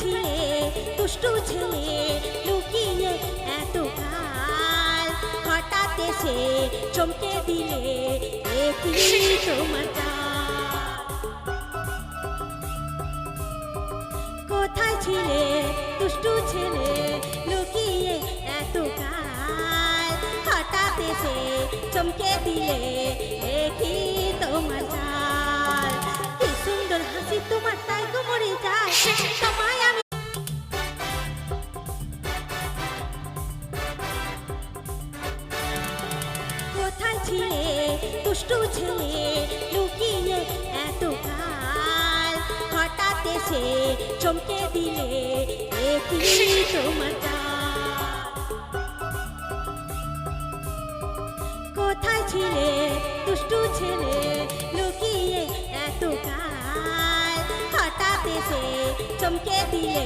ছিলে দুষ্টু ছেলে লুকিয়ে এত কাল হঠাৎ এসে চমকে দিলে একই তোমার। কোথায় ছিলে দুষ্টু ছেলে লুকিয়ে এত কাল হঠাৎ এসে চমকে দিলে একই তোমার ছিলে দুষ্টু ছেলে লুকিয়ে এত কাল হঠাৎ এসে চমকে দিলে একই তোমার। কোথায় ছিলে, দুষ্টু ছেলে লুকিয়ে এত কাল হঠাৎ এসে চমকে দিলে।